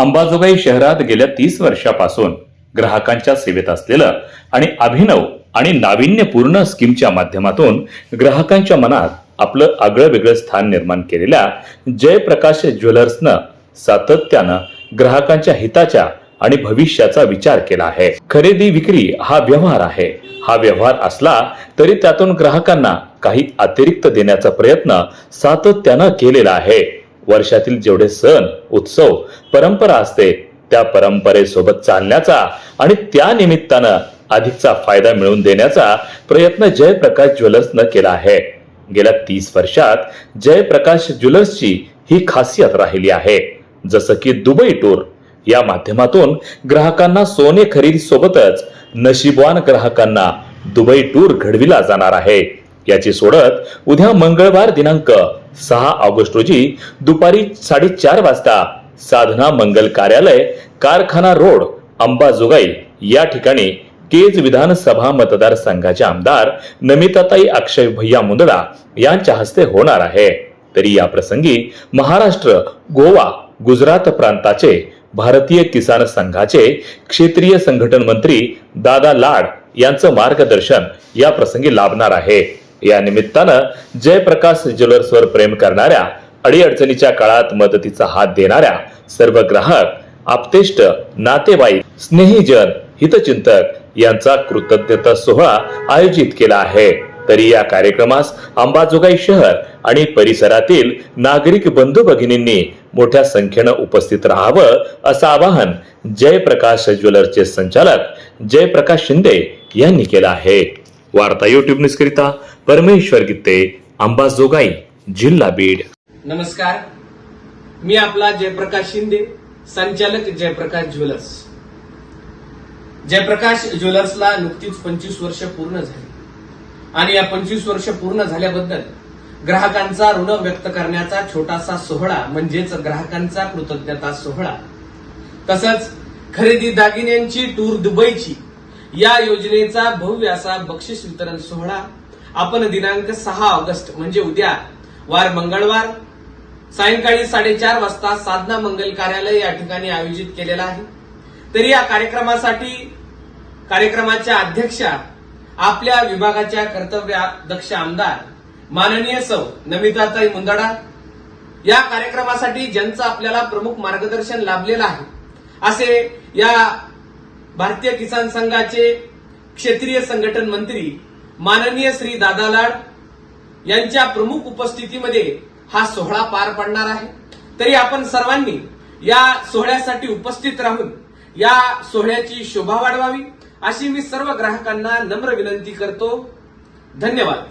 अंबाजोगाई शहरात गेल्या तीस वर्षापासून ग्राहकांच्या सेवेत असलेलं आणि अभिनव आणि नाविन्यपूर्ण स्कीमच्या माध्यमातून ग्राहकांच्या मनात आपलं आगळं वेगळं स्थान निर्माण केलेल्या जयप्रकाश ज्वेलर्सनं सातत्यानं ग्राहकांच्या हिताच्या आणि भविष्याचा विचार केला आहे. खरेदी विक्री हा व्यवहार आहे. हा व्यवहार असला तरी त्यातून ग्राहकांना काही अतिरिक्त देण्याचा प्रयत्न सातत्यानं केलेला आहे. वर्षातील जेवढे सण उत्सव परंपरा असते त्या परंपरेसोबत चालण्याचा आणि त्या निमित्तानं अधिकचा फायदा मिळवून देण्याचा प्रयत्न जयप्रकाश ज्वेलर्सनं केला आहे. गेल्या तीस वर्षात जयप्रकाश ज्वेलर्सची ही खासियत राहिली आहे. जसं की दुबई टूर या माध्यमातून ग्राहकांना सोने खरेदी सोबतच नशीबवान ग्राहकांना दुबई टूर घडविला जाणार आहे. याची सोडत उद्या मंगळवार दिनांक सहा ऑगस्ट रोजी दुपारी साडेचार वाजता साधना मंगल कार्यालय कारखाना रोड अंबाजोगाई या ठिकाणी केज विधानसभा मतदारसंघाचे आमदार नमिताताई अक्षय भैया मुंदडा यांच्या हस्ते होणार आहे. तरी या प्रसंगी महाराष्ट्र गोवा गुजरात प्रांताचे भारतीय किसान संघाचे क्षेत्रीय संघटन मंत्री दादा लाड यांचं मार्गदर्शन या प्रसंगी लाभणार आहे. या निमित्तानं जयप्रकाश ज्वेलर्सवर प्रेम करणाऱ्या अडीअडचणीच्या काळात मदतीचा हात देणाऱ्या सर्व ग्राहक आपतेष्ट नातेवाईक स्नेहीजन हितचिंतक यांचा कृतज्ञता सोहळा आयोजित केला आहे. तरी या कार्यक्रमास अंबाजोगाई शहर आणि परिसरातील नागरिक बंधू भगिनींनी मोठ्या संख्येनं उपस्थित राहावं असं आवाहन जयप्रकाश ज्वेलर्सचे संचालक जयप्रकाश शिंदे यांनी केलं आहे. वार्ता युट्यूब न्यूज करिता परमेश्वर गित्ते अंबाजोगाई जिल्हा बीड नमस्कार मी आपला जयप्रकाश शिंदे संचालक जयप्रकाश ज्वेलर्स. जयप्रकाश ज्वेलर्सला नुकतीच पंचवीस वर्ष पूर्ण झाली. आणि या पंचवीस वर्ष पूर्ण झाल्याबद्दल ग्राहकांचा ऋण व्यक्त करण्याचा छोटासा सोहळा म्हणजेच ग्राहकांचा कृतज्ञता सोहळा तसंच खरेदी दागिन्यांची टूर दुबईची या योजनेचा भव्य असा बक्षीस वितरण सोहळा आपण दिनांक सहा ऑगस्ट म्हणजे उद्या वार मंगळवार सायंकाळी साडेचार वाजता साधना मंगल कार्यालय या ठिकाणी आयोजित केलेला आहे. तरी या कार्यक्रमासाठी कार्यक्रमाच्या अध्यक्षा आपल्या विभागाच्या कर्तव्याध्यक्ष आमदार माननीय सौ नमिताताई मुंदडा या कार्यक्रमासाठी ज्यांचं आपल्याला प्रमुख मार्गदर्शन लाभलेलं आहे असे या भारतीय किसान संघाचे क्षेत्रीय संघटन मंत्री माननीय श्री दादा लाड यांच्या प्रमुख उपस्थितीमध्ये हा सोहळा पार पडणार आहे. तरी आपण सर्वांनी या सोहळ्यासाठी उपस्थित राहून या सोहळ्याची शोभा वाढवावी अशी मी सर्व ग्राहकांना नम्र विनंती करतो. धन्यवाद.